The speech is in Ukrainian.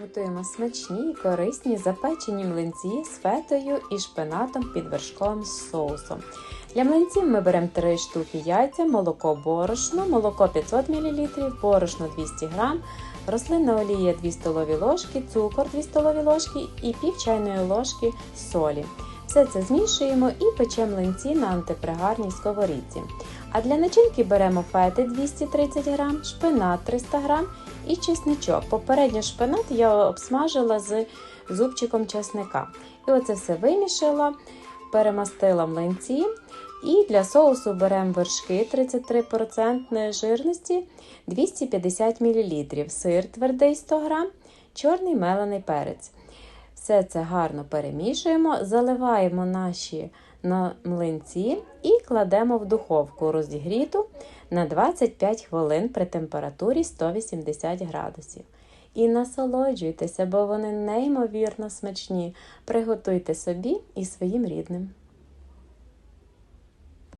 Готуємо смачні, корисні запечені млинці з фетою і шпинатом під вершковим соусом. Для млинців ми беремо 3 штуки яйця, молоко борошно, молоко 500 мл, борошно 200 г, рослинна олія 2 столові ложки, цукор 2 столові ложки і пів чайної ложки солі. Все це змішуємо і печемо млинці на антипригарній сковорідці. А для начинки беремо фети 230 г, шпинат 300 г і чесничок. Попередньо шпинат я обсмажила з зубчиком чесника. І оце все вимішала, перемастила млинці. І для соусу беремо вершки 33% жирності 250 мл, сир твердий 100 г, чорний мелений перець. Все це гарно перемішуємо, заливаємо наші на млинці і кладемо в духовку розігріту на 25 хвилин при температурі 180 градусів. І насолоджуйтеся, бо вони неймовірно смачні. Приготуйте собі і своїм рідним.